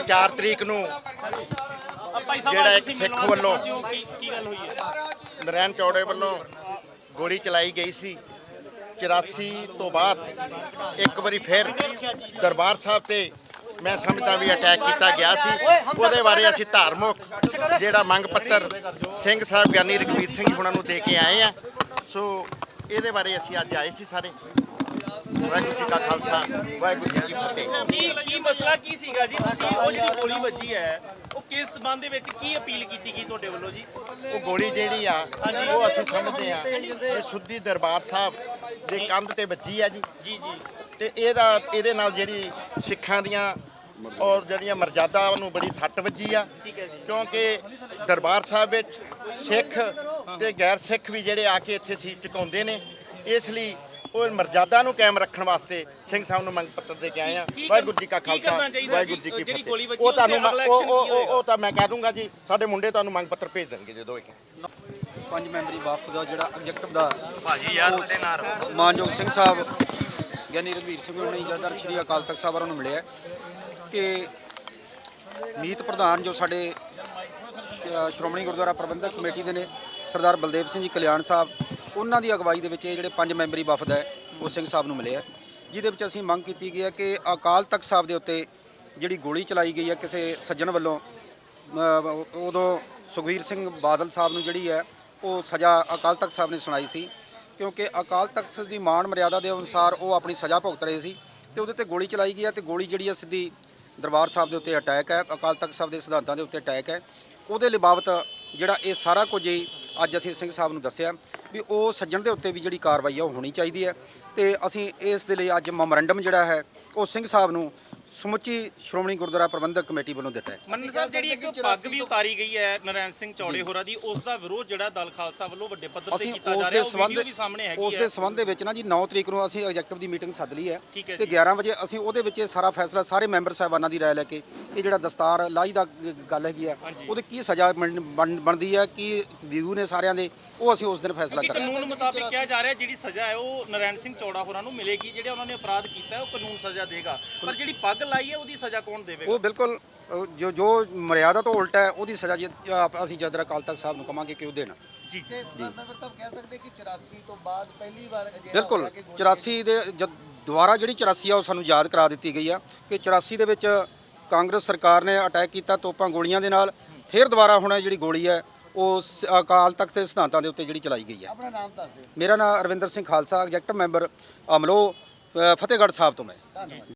4 ਤਰੀਕ ਨੂੰ ਜਿਹੜਾ ਇੱਕ ਸਿੱਖ ਵੱਲੋਂ- ਪਹੁੰਚੇ ਕੀ ਗੱਲ ਹੋਈ ਹੈ ਨਰੈਣ ਚੌੜੇ ਵੱਲੋਂ ਗੋਲੀ ਚਲਾਈ ਗਈ ਸੀ। 84 ਤੋਂ ਬਾਅਦ ਇੱਕ ਵਾਰੀ ਫਿਰ ਦਰਬਾਰ ਸਾਹਿਬ ਤੇ ਮੈਂ ਸਮਝਦਾ ਵੀ ਅਟੈਕ ਕੀਤਾ ਗਿਆ ਸੀ। ਉਹਦੇ ਬਾਰੇ ਅਸੀਂ ਧਾਰਮਿਕ ਜਿਹੜਾ ਮੰਗ ਪੱਤਰ ਸਿੰਘ ਸਾਹਿਬ ਗਿਆਨੀ ਰਘਵੀਰ ਸਿੰਘ ਜੀ ਹੁਣਾਂ ਨੂੰ ਦੇ ਕੇ ਆਏ ਆ। ਸੋ ਇਹਦੇ ਬਾਰੇ ਅਸੀਂ ਅੱਜ ਆਏ ਸੀ ਸਾਰੇ। ਵਾਹਿਗੁਰੂ ਜੀ ਕਾ ਖਾਲਸਾ ਵਾਹਿਗੁਰੂ ਜੀ ਕੀ ਫਤਿਹ। ਕੀ ਕੀ ਮਸਲਾ ਕੀ ਸੀਗਾ ਜੀ? ਤੁਸੀਂ ਉਹ ਜਿਹੜੀ ਗੋਲੀ ਵੱਜੀ ਹੈ ਉਹ ਕਿਸ ਸੰਬੰਧ ਦੇ ਵਿੱਚ ਕੀ ਅਪੀਲ ਕੀਤੀ ਗਈ ਤੁਹਾਡੇ ਵੱਲੋਂ ਜੀ? ਉਹ ਗੋਲੀ ਜਿਹੜੀ ਆ ਉਹ ਅਸੀਂ ਸਮਝਦੇ ਆ ਇਹ ਸੁੱਧੀ ਦਰਬਾਰ ਸਾਹਿਬ ਦੇ ਕੰਧ ਤੇ ਵੱਜੀ ਆ ਜੀ ਜੀ ਜੀ। ਤੇ ਇਹਦਾ ਇਹਦੇ ਨਾਲ ਜਿਹੜੀ ਸਿੱਖਾਂ ਦੀਆਂ ਔਰ ਜਿਹੜੀਆਂ ਮਰਜ਼ਾਦਾ ਨੂੰ ਬੜੀ ਸੱਟ ਵੱਜੀ ਆ। ਕਿਉਂਕਿ ਦਰਬਾਰ ਸਾਹਿਬ ਵਿੱਚ ਸਿੱਖ ਤੇ ਗੈਰ ਸਿੱਖ ਵੀ ਜਿਹੜੇ ਆ ਕੇ ਇੱਥੇ ਸੀਟ ਚੁਕਾਉਂਦੇ ਨੇ ਇਸ ਲਈ ਉਹ ਮਰਜ਼ਾਦਾ ਨੂੰ ਕਾਇਮ ਰੱਖਣ ਵਾਸਤੇ ਸਿੰਘ ਸਾਹਿਬ ਨੂੰ ਮੰਗ ਪੱਤਰ ਦੇ ਕੇ ਆਏ ਆ। ਵਾਹਿਗੁਰੂ ਜੀ ਕਾ ਖਾਲਸਾ ਵਾਹਿਗੁਰੂ ਜੀ? ਕੀ ਫਤਿਹ। ਉਹ ਤੁਹਾਨੂੰ ਉਹ ਤਾਂ ਮੈਂ ਕਹਿ ਦੂੰਗਾ ਜੀ ਸਾਡੇ ਮੁੰਡੇ ਤੁਹਾਨੂੰ ਮੰਗ ਪੱਤਰ ਭੇਜ ਦੇਣਗੇ ਜਦੋਂ ਇੱਕ ਪੰਜ ਮੈਂਬਰੀ ਵਫਦ ਦਾ ਜਿਹੜਾ ਐਗਜ਼ੈਕਟਿਵ ਦਾ ਭਾਜੀ ਯਾਰ ਉਹਦੇ ਨਾਲ। ਮਾਨਯੋਗ ਸਿੰਘ ਸਾਹਿਬ ਗਿਆਨੀ ਰਘਵੀਰ ਸਿੰਘ ਹੋਣੀ ਜਦਰ ਸ਼੍ਰੀ ਅਕਾਲ ਤਖਤ ਸਾਹਿਬ ਹੋਰਾਂ ਨੂੰ ਮਿਲਿਆ ਕਿ ਮੀਤ ਪ੍ਰਧਾਨ ਜੋ ਸਾਡੇ ਸ਼੍ਰੋਮਣੀ ਗੁਰਦੁਆਰਾ ਪ੍ਰਬੰਧਕ ਕਮੇਟੀ ਦੇ ਨੇ ਸਰਦਾਰ ਬਲਦੇਵ ਸਿੰਘ ਜੀ ਕਲਿਆਣ ਸਾਹਿਬ ਉਹਨਾਂ ਦੀ ਅਗਵਾਈ ਦੇ ਵਿੱਚ ਇਹ ਜਿਹੜੇ ਪੰਜ ਮੈਂਬਰੀ ਵਫਦ ਹੈ, ਉਹ ਸਿੰਘ ਸਾਹਿਬ ਨੂੰ ਮਿਲੇ ਆ। ਜਿਹਦੇ ਵਿੱਚ ਅਸੀਂ ਮੰਗ ਕੀਤੀ ਗਈ ਹੈ ਕਿ ਅਕਾਲ ਤਖਤ ਸਾਹਿਬ ਦੇ ਉੱਤੇ ਜਿਹੜੀ ਗੋਲੀ ਚਲਾਈ ਗਈ ਹੈ, ਕਿਸੇ ਸੱਜਣ ਵੱਲੋਂ ਉਦੋਂ ਸੁਖਵੀਰ ਸਿੰਘ ਬਾਦਲ ਸਾਹਿਬ ਨੂੰ ਜਿਹੜੀ ਹੈ, ਉਹ ਸਜ਼ਾ ਅਕਾਲ ਤਖਤ ਸਾਹਿਬ ਨੇ ਸੁਣਾਈ ਸੀ। ਕਿਉਂਕਿ ਅਕਾਲ ਤਖਤ ਦੀ ਮਾਣ ਮਰਿਆਦਾ ਦੇ ਅਨੁਸਾਰ ਉਹ ਆਪਣੀ ਸਜ਼ਾ ਭੁਗਤ ਰਹੇ ਸੀ ਤੇ ਉਹਦੇ ਤੇ ਗੋਲੀ ਚਲਾਈ ਗਈ ਹੈ ਤੇ ਗੋਲੀ ਜਿਹੜੀ ਹੈ ਸਿੱਧੀ ਦਰਬਾਰ ਸਾਹਿਬ ਦੇ ਉੱਤੇ ਅਟੈਕ ਹੈ, ਅਕਾਲ ਤਖਤ ਸਾਹਿਬ ਦੇ ਸਿਧਾਂਤਾਂ ਦੇ ਉੱਤੇ ਅਟੈਕ ਹੈ। ਉਹਦੇ ਲਿਬਾਵਤ ਜਿਹੜਾ ਇਹ ਸਾਰਾ ਕੁਝ ਹੀ ਅੱਜ ਅਸੀਂ ਸਿੰਘ ਸਾਹਿਬ ਨੂੰ ਦੱਸਿਆ। ਵੀ ਉਹ ਸੱਜਣ ਦੇ ਉੱਤੇ ਵੀ ਜਿਹੜੀ ਕਾਰਵਾਈ ਹੈ ਉਹ ਹੋਣੀ ਚਾਹੀਦੀ ਹੈ। ਤੇ ਅਸੀਂ ਇਸ ਦੇ ਲਈ ਅੱਜ ਮੈਮੋਰੰਡਮ ਜਿਹੜਾ ਹੈ, ਉਹ ਸਿੰਘ ਸਾਹਿਬ ਨੂੰ ਸਮੁੱਚੀ ਸ਼੍ਰੋਮਣੀ ਗੁਰਦੁਆਰਾ ਪ੍ਰਬੰਧਕ ਕਮੇਟੀ ਵੱਲੋਂ ਦਿੱਤਾ ਹੈ। ਮੰਨ ਸਾਹਿਬ ਜਿਹੜੀ ਇੱਕ ਪੱਗ ਵੀ ਉਤਾਰੀ ਗਈ ਹੈ ਨਰੈਣ ਸਿੰਘ ਚੌੜੇ ਹੋਰਾਂ ਦੀ ਉਸ ਦਾ ਵਿਰੋਧ ਜਿਹੜਾ ਦਲ ਖਾਲਸਾ ਵੱਲੋਂ ਵੱਡੇ ਪੱਧਰ ਤੇ ਕੀਤਾ ਉਸ ਜਾ ਰਿਹਾ ਉਹ ਵੀਡੀਓ ਵੀ ਸਾਹਮਣੇ ਹੈਗੀ ਉਸ ਹੈ। ਦੇ ਸੰਬੰਧ ਦੇ ਵਿੱਚ ਨਾ ਜੀ 9 ਤਰੀਕ ਨੂੰ ਅਸੀਂ ਐਗਜ਼ੈਕਟਿਵ ਦੀ ਮੀਟਿੰਗ ਸੱਦ ਲਈ ਹੈ ਤੇ ਜੀ। 11 ਵਜੇ ਅਸੀਂ ਉਹਦੇ ਵਿੱਚ ਇਹ ਸਾਰਾ ਫੈਸਲਾ ਸਾਰੇ ਮੈਂਬਰ ਸਾਹਿਬਾਨਾਂ ਦੀ ਰਾਏ ਲੈ ਕੇ ਇਹ ਜਿਹੜਾ ਦਸਤਾਰ ਲਾਈ ਦਾ ਗੱਲ ਹੈਗੀ ਆ। ਉਹਦੀ ਕੀ ਸਜ਼ਾ ਬਣ- ਬਣ- ਬਣਦੀ ਹੈ ਕੀ ਵਿਊ ਨੇ ਸਾਰਿਆਂ ਦੇ ਉਹ ਅਸੀਂ ਉਸ ਦਿਨ ਫੈਸਲਾ ਕਰਾਂਗੇ। ਕਾਨੂੰਨ ਮੁਤਾਬਿਕ ਕਿਹਾ ਜਾ ਰਿਹਾ ਜਿਹੜੀ ਸਜ਼ਾ ਹੈ ਉਹ ਨਰੈਣ ਸਿੰਘ ਚੌੜਾ ਹੋਰਾਂ ਨੂੰ ਮਿਲੇਗੀ ਜਿਹੜੇ ਉਹਨਾਂ ਨੇ ਅਪਰਾਧ ਕੀਤਾ ਉਹ ਕਾਨੂੰਨ ਸਜ਼ਾ ਦੇਗਾ। ਪਰ ਜਿਹੜੀ ਪੱਗ ਲਾਈ ਹੈ ਉਹਦੀ ਸਜ਼ਾ ਕੌਣ ਦੇਵੇਗਾ? ਉਹ ਬਿਲਕੁਲ ਅਹ, ਜੋ ਜੋ ਮਰਿਆਦਾ ਤੋਂ ਉਲਟਾ ਹੈ ਉਹਦੀ ਸਜ਼ਾ ਜੀ ਆਪ- ਅਸੀਂ ਜਦਰ ਅਕਾਲ ਤਖਤ ਸਾਹਿਬ ਨੂੰ ਕਵਾਂਗੇ ਕਿ ਉਹ ਦੇਣ। ਜੀ। ਤੇ ਮੈਂਬਰ ਸਾਹਿਬ ਕਹਿ ਸਕਦੇ ਕਿ 84 ਤੋਂ ਬਾਅਦ ਪਹਿਲੀ ਵਾਰ ਅਜਿਹਾ ਬਿਲਕੁਲ ਹੋਇਆ ਕਿ ਗੋਲੀ 84 ਦੇ ਜਦ ਦੁਬਾਰਾ ਜਿਹੜੀ 84 ਆ ਉਹ ਸਾਨੂੰ ਯਾਦ ਕਰਾ ਦਿੱਤੀ ਗਈ ਆ ਕਿ 84 ਦੇ ਵਿੱਚ ਕਾਂਗਰਸ ਸਰਕਾਰ ਨੇ ਅਟੈਕ ਕੀਤਾ ਤੋਪਾਂ ਗੋਲੀਆਂ ਦੇ ਨਾਲ। ਫਿਰ ਦੁਬਾਰਾ ਹੁਣ ਇਹ ਜਿਹੜੀ ਗੋਲੀ ਹੈ ਉਹ ਸ- ਅਕਾਲ ਤਖਤ ਦੇ ਸਿਧਾਂਤਾਂ ਦੇ ਉੱਤੇ ਜਿਹੜੀ ਚਲਾਈ ਗਈ ਹੈ। ਆਪਣਾ ਨਾਮ ਦੱਸ ਦਿਓ। ਮੇਰਾ ਨਾਮ ਅਰਵਿੰਦਰ ਸਿੰਘ ਖਾਲਸਾ ਐਗਜ਼ੈਕਟਿਵ ਮੈਂਬਰ ਅਮਲੋ ਅ, ਫਤਿਹਗੜ੍ਹ ਸਾਹਿਬ ਤੋਂ ਮੈਂ।